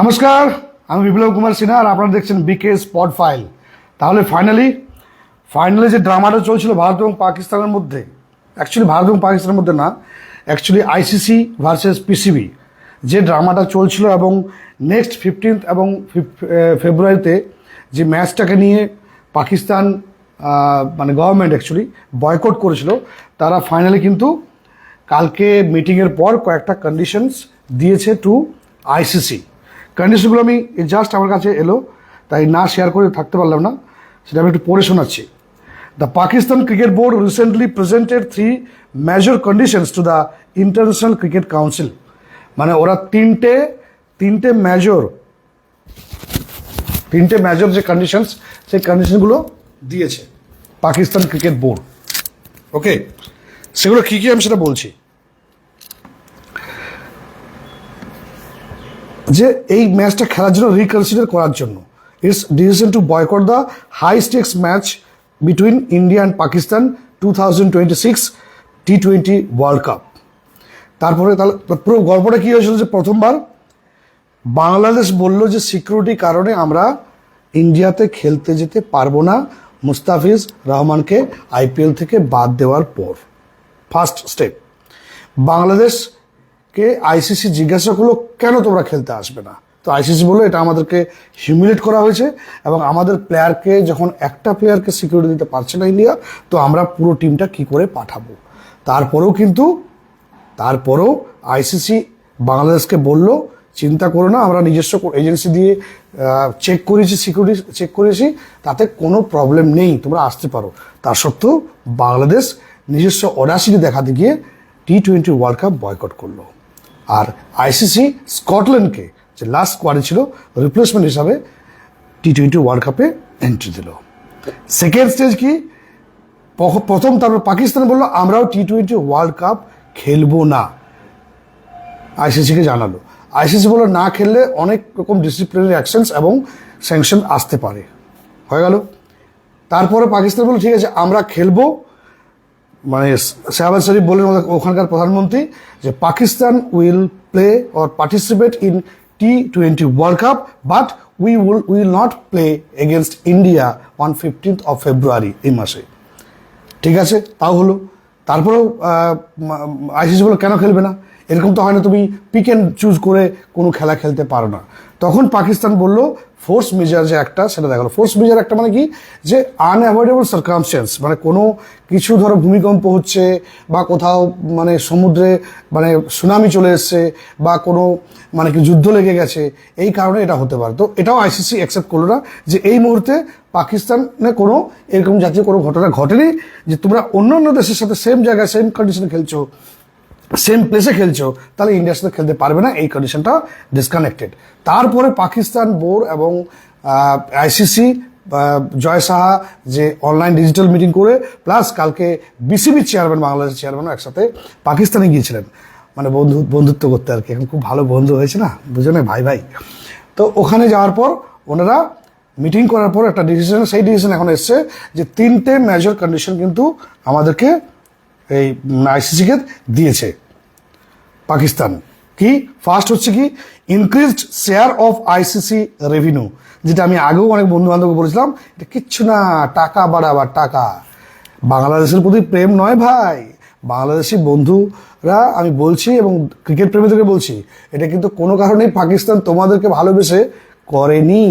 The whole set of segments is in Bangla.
নমস্কার, আমি বিপ্লব কুমার সিনহা আর আপনারা দেখছেন বিকে স্পট ফাইল তাহলে ফাইনালি ফাইনালি যে ড্রামাটা চলছিল ভারত এবং পাকিস্তানের মধ্যে অ্যাকচুয়ালি ভারত এবং পাকিস্তানের মধ্যে না অ্যাকচুয়ালি আইসিসি ভার্সেস পিসিবি যে ড্রামাটা চলছিল এবং নেক্সট ফিফটিন্থ এবং ফেব্রুয়ারিতে যে ম্যাচটাকে নিয়ে পাকিস্তান মানে গভর্নমেন্ট অ্যাকচুয়ালি বয়কট করেছিল, তারা ফাইনালি কিন্তু কালকে মিটিংয়ের পর কয়েকটা কন্ডিশনস দিয়েছে টু আইসিসি কন্ডিশনগুলো আমি জাস্ট আমার কাছে এলো, তাই না শেয়ার করে থাকতে পারলাম না, সেটা আমি একটু পড়ে শোনাচ্ছি। The Pakistan cricket board recently presented three major conditions to the international cricket council মানে ওরা তিনটে তিনটে মেজর তিনটে মেজর যে কন্ডিশনস সেই কন্ডিশনগুলো দিয়েছে পাকিস্তান ক্রিকেট বোর্ড ওকে সেগুলো কী কী আমি সেটা বলছি? যে এই ম্যাচটা খেলার জন্য রিকনসিডার করার জন্য। It's decision to boycott the high stakes match between India and Pakistan two thousand twenty six T twenty world cup তারপরে তাহলে পুরো গল্পটা কী হয়েছিল যে প্রথমবার? বাংলাদেশ বলল যে সিকিউরিটি কারণে আমরা ইন্ডিয়াতে খেলতে যেতে পারব না মুস্তাফিজ রহমানকে আইপিএল থেকে বাদ দেওয়ার পর। ফার্স্ট স্টেপ বাংলাদেশকে আইসিসি জিজ্ঞাসা করল, কেন তোমরা খেলতে আসবে না? তো আইসিসি বলল, এটা আমাদেরকে হিউমিলেট করা হয়েছে এবং আমাদের প্লেয়ারকে যখন একটা প্লেয়ারকে সিকিউরিটি দিতে পারছে না ইন্ডিয়া, তো আমরা পুরো টিমটা কি করে পাঠাবো? তারপরেও কিন্তু, তারপরেও আইসিসি বাংলাদেশকে বলল, চিন্তা করো না, আমরা নিজস্ব এজেন্সি দিয়ে চেক করেছি সিকিউরিটি চেক করেছি, তাতে কোনো প্রবলেম নেই, তোমরা আসতে পারো। তার সত্ত্বেও বাংলাদেশ নিজস্ব অডাসিটি দেখাতে গিয়ে T twenty world cup boycott করল। আর আইসিসি স্কটল্যান্ডকে যে লাস্ট কোয়ারে ছিল রিপ্লেসমেন্ট হিসাবে টি টোয়েন্টি ওয়ার্ল্ড কাপে এন্ট্রি দিল। সেকেন্ড স্টেজ কি? প্রথম তারপর পাকিস্তান বলল, আমরাও টি টোয়েন্টি ওয়ার্ল্ড কাপ খেলব না। আইসিসিকে জানালো। আইসিসি বলল, না খেললে অনেক রকম ডিসিপ্লিনারি অ্যাকশনস এবং স্যাংশন আসতে পারে। হয়ে গেল। তারপরে পাকিস্তান বলল, ঠিক আছে, আমরা খেলব। মানে শাহবাজ শরীফ বললেন ওখানকার প্রধানমন্ত্রী যে Pakistan will play or participate in T twenty world cup but we will will not play against India on fifteenth of February এই মাসে। ঠিক আছে? তাও হলো। তারপরেও আইসিসি বলো কেন খেলবে না? এরকম তো হয় না তুমি পিক অ্যান্ড চুজ করে কোনো খেলা খেলতে পারো না। তখন পাকিস্তান বলল ফোর্স মেজার যে একটা, সেটা দেখাল। ফোর্স মেজার একটা মানে কি? যে আনঅ্যাভয়েডেবল সার্কামস্টেন্স মানে কোনো কিছু ধরো ভূমিকম্প হচ্ছে বা কোথাও মানে সমুদ্রে মানে সুনামি চলে এসছে বা কোনো মানে কি যুদ্ধ লেগে গেছে, এই কারণে এটা হতে পারে। তো এটাও আইসিসি অ্যাকসেপ্ট করল না যে এই মুহূর্তে পাকিস্তানে কোনো এরকম জাতীয় কোনো ঘটনা ঘটেনি, যে তোমরা অন্যান্য দেশের সাথে সেম জায়গায় সেম কন্ডিশনে খেলছো। সেম প্লেসে খেলছো, তাহলে ইন্ডিয়ার সাথে খেলতে পারবে না, এই কন্ডিশনটা ডিসকানেক্টেড তারপরে পাকিস্তান বোর্ড এবং আইসিসি জয় সাহা যে অনলাইন ডিজিটাল মিটিং করে প্লাস কালকে বিসিবি চেয়ারম্যান বাংলাদেশের চেয়ারম্যানও একসাথে পাকিস্তানে গিয়েছিলেন। মানে বন্ধু, বন্ধুত্ব করতে আর কি, এখন খুব ভালো বন্ধু হয়েছে না, দুজনে ভাই ভাই। তো ওখানে যাওয়ার পর ওনারা মিটিং করার পর একটা ডিসিশন সেই ডিসিশন এখন এসছে যে তিনটে মেজর কন্ডিশন কিন্তু আমাদেরকে এই আইসিসিকে দিয়েছে পাকিস্তান। কি? ফার্স্ট হচ্ছে কি increased share of ICC revenue যেটা আমি আগেও অনেক বন্ধু বান্ধবকে বলেছিলাম, এটা কিচ্ছু না, টাকা বাড়াবার টাকা। বাংলাদেশের প্রতি প্রেম নয় ভাই। বাংলাদেশি বন্ধুরা, আমি বলছি এবং ক্রিকেট প্রেমীদেরকে বলছি, এটা কিন্তু কোনো কারণেই পাকিস্তান তোমাদেরকে ভালোবেসে করেনি।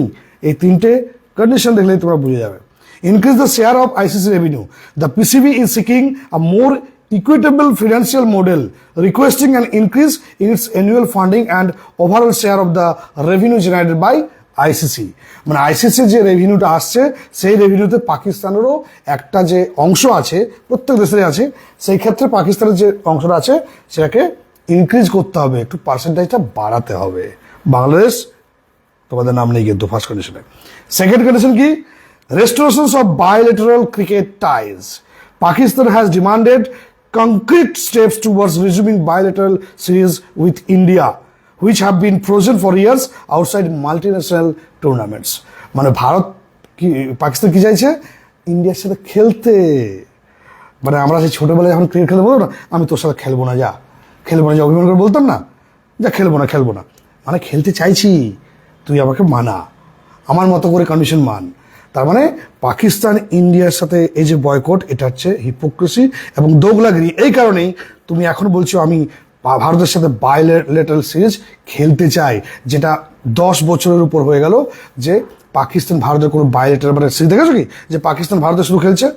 এই তিনটে কন্ডিশন দেখলেই তোমরা বুঝে যাবে। Increase the share of ICC revenue. The PCB is seeking a more equitable financial model, requesting an increase in its annual funding and overall share of the revenue generated by ICC. মানে আইসিসি যে রেভিনিউটা আসছে সেই রেভিনিউতে পাকিস্তানেরও একটা যে অংশ আছে প্রত্যেক দেশেরই আছে সেই ক্ষেত্রে পাকিস্তানের যে অংশটা আছে সেটাকে ইনক্রিজ করতে হবে একটু পার্সেন্টেজটা বাড়াতে হবে বাংলাদেশ তোমাদের নাম নেই কিন্তু ফার্স্ট কন্ডিশনে সেকেন্ড কন্ডিশন কি restorations of bilateral cricket ties pakistan has demanded concrete steps towards resuming bilateral series with india which have been frozen for years outside multinational tournaments মানে ভারত কি পাকিস্তান কি চাইছে ইন্ডিয়ার সাথে খেলতে মানে আমরা সেই ছোটবেলায় যখন ক্রিকেট খেলতে বলব না আমি তোর সাথে খেলব না যা খেলব না যা অভিমান করে বলতাম না যা খেলব না খেলব না মানে খেলতে চাইছি তুই আমাকে মানা আমার মতো করে কন্ডিশন মান তার মানে পাকিস্তান ইন্ডিয়ার সাথে এই যে বয়কট এটা হচ্ছে হিপোক্রেসি এবং দোগলাগিরি। এই কারণেই তুমি এখন বলছো আমি ভারতের সাথে বাইলেটারাল সিরিজ খেলতে চাই, যেটা দশ বছরের উপর হয়ে গেল যে পাকিস্তান ভারতের কোনো বাইলেটারাল মানে সিরিজ দেখেছ কি? যে পাকিস্তান ভারতের শুধু খেলছে?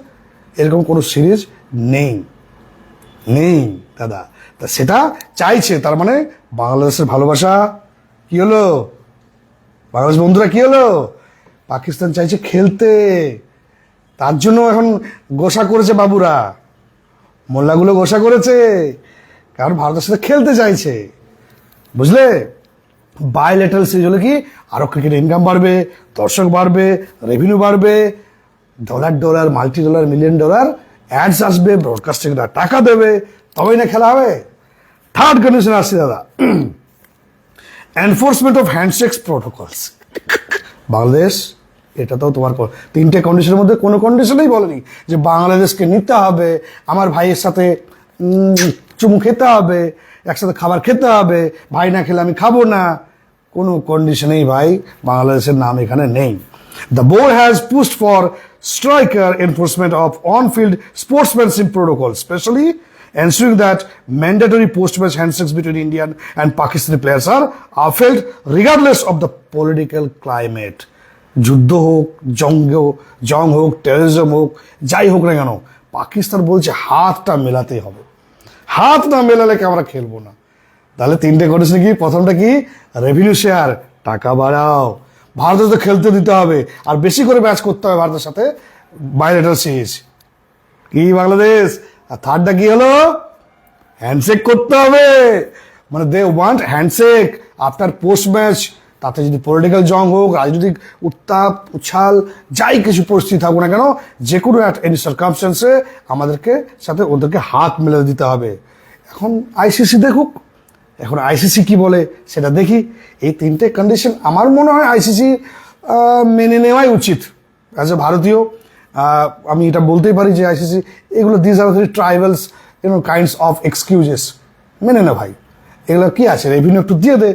এরকম কোনো সিরিজ নেই। নেই, দাদা। তা সেটা চাইছে, তার মানে বাংলাদেশের ভালোবাসা কি হলো? বাংলাদেশ বন্ধুরা, কি হলো? পাকিস্তান চাইছে খেলতে। তার জন্য এখন গোসা করেছে বাবুরা। মোল্লাগুলো গোসা করেছে, কারণ ভারতের সাথে খেলতে চাইছে। বুঝলে? বাইলেটারাল সিরিজ হলে কি? আরও ক্রিকেট ইনকাম বাড়বে, দর্শক বাড়বে রেভিনিউ বাড়বে dollar dollar multi dollar million dollar ads আসবে ব্রডকাস্টিংরা টাকা দেবে, তবেই না খেলা হবে। থার্ড কন্ডিশন আসছে দাদা। Enforcement of handshakes protocols Bangladesh এটা তো তোমার তিনটে কন্ডিশনের মধ্যে কোনো কন্ডিশনেই বলেনি যে বাংলাদেশকে নিতে হবে, আমার ভাইয়ের সাথে চুমু খেতে হবে, একসাথে খাবার খেতে হবে, ভাই না খেলে আমি খাব না কোনো কন্ডিশনেই ভাই, বাংলাদেশের নাম এখানে নেই the board has pushed for stricter enforcement of on field sportsmanship protocol specially ensuring that mandatory post-match handshakes between Indian and Pakistani players are upheld regardless of the political climate. যুদ্ধ হোক জঙ্গ জং হোক টেরোরিজম হোক, যাই হোক না কেন, পাকিস্তান বলছে হাতটা মেলাতেই হবে। হাত না মেলালে আমরা খেলব না? তাহলে তিনটে কন্ডিশন কি প্রথমটা কি? রেভিনিউ শেয়ার টাকা বাড়াও। ভারতে তো খেলতে দিতে হবে, আর বেশি করে ম্যাচ করতে হবে ভারতের সাথে বাইরেটার সিরিজ কি বাংলাদেশ? আর থার্ডটা কি হলো? হ্যান্ডশেক করতে হবে। মানে they want handshake after post match তাতে যদি পলিটিক্যাল জং হোক, রাজনৈতিক উত্তাপ, উচ্ছাল, যাই কিছু পরিস্থিতি থাকুক না কেন যে কোনো এনি সার্কামস্টেন্সে আমাদেরকে সাথে ওদেরকে হাত মেলে দিতে হবে। এখন আইসিসি দেখুক। এখন আইসিসি কি বলে সেটা দেখি। এই তিনটে কন্ডিশন আমার মনে হয় আইসিসি মেনে নেওয়াই উচিত। অ্যাজ এ ভারতীয় আমি এটা বলতেই পারি যে আইসিসি এগুলো this are very tribals you know kinds of excuses মেনে না ভাই। এগুলো কি আছে? রেভিনিউ একটু দিয়ে দে।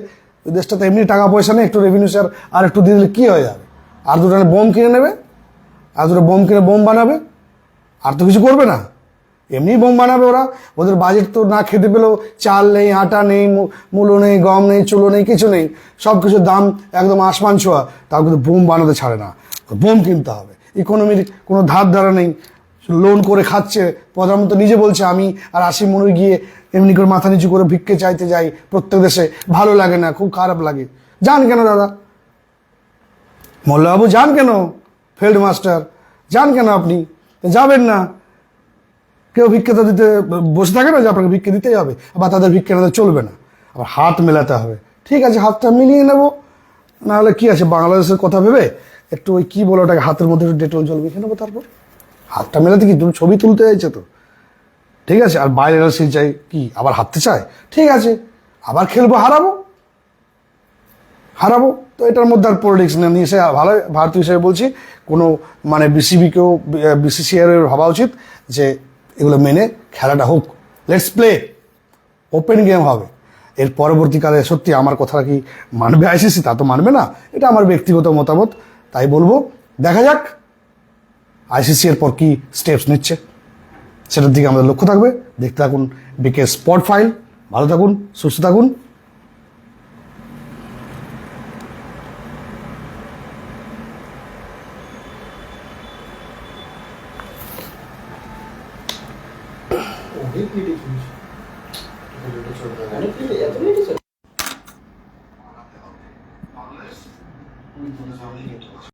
দেশটাতে এমনি টাকা পয়সা নেই, একটু রেভিনিউ শেয়ার আর একটু দিলে কি হয়ে যাবে? আর দুটো বোম কিনে নেবে, আর দুটো বোম কিনে বোম বানাবে, আর তো কিছু করবে না। এমনি বোম বানাবে ওরা, ওদের বাজেট তো না খেতে পেলেও চাল নেই, আটা নেই মূলো নেই, গম নেই, চুলো নেই, কিছু নেই সব কিছুর দাম একদম আসমান ছোঁয়া, তাও কিন্তু বোম বানাতে ছাড়ে না। বোম কিনতে হবে ইকোনমির কোনো ধার ধারা নেই লোন করে খাচ্ছে। প্রধানমন্ত্রী নিজে বলছে, আমি আর আশি মনে গিয়ে এমনি করে মাথা নিচু করে ভিক্ষে চাইতে যাই প্রত্যেক দেশে। ভালো লাগে না, খুব খারাপ লাগে। যান কেন দাদা? মোল্লাবাবু, যান কেন? ফিল্ড মাস্টার, যান কেন আপনি? যাবেন না। কেউ ভিক্ষেতা দিতে, বসে থাকে না যে আপনাকে ভিক্ষে দিতেই হবে বা তাদের ভিক্ষে না চলবে না। আবার হাত মেলাতে হবে। ঠিক আছে, হাতটা মিলিয়ে নেব। নাহলে কি আছে, বাংলাদেশের কথা ভেবে একটু ওই কী বলো ওটাকে, হাতের মধ্যে একটু ডেটল জল মেখে নেব তারপর? হাতটা মেলাতে কি তুমি ছবি তুলতে চাইছে তো? ঠিক আছে, আর বাইরে সে চাই, কি, আবার হারতে চায়? ঠিক আছে, আবার খেলব, হারাবো? হারাবো? তো এটার মধ্যে আর পলিটিক্স না নিয়ে এসে ভালো, ভারতীয় হিসেবে বলছি, কোনো মানে বিসিবিকেও বিসিসিআর এর ভাবা উচিত যে এগুলো মেনে খেলাটা হোক। লেটস প্লে ওপেন গেম হবে। এর পরবর্তীকালে সত্যি আমার কথা কি মানবে আইসিসি তা তো মানবে না। এটা আমার ব্যক্তিগত মতামত, তাই বলব। দেখা যাক। আইসিসি এর পর কি স্টেপস নিচ্ছে? সেটার দিকে আমাদের লক্ষ্য থাকবে। দেখতে থাকুন বিকে স্পট ফাইল ভালো থাকুন, সুস্থ থাকুন। Thank you.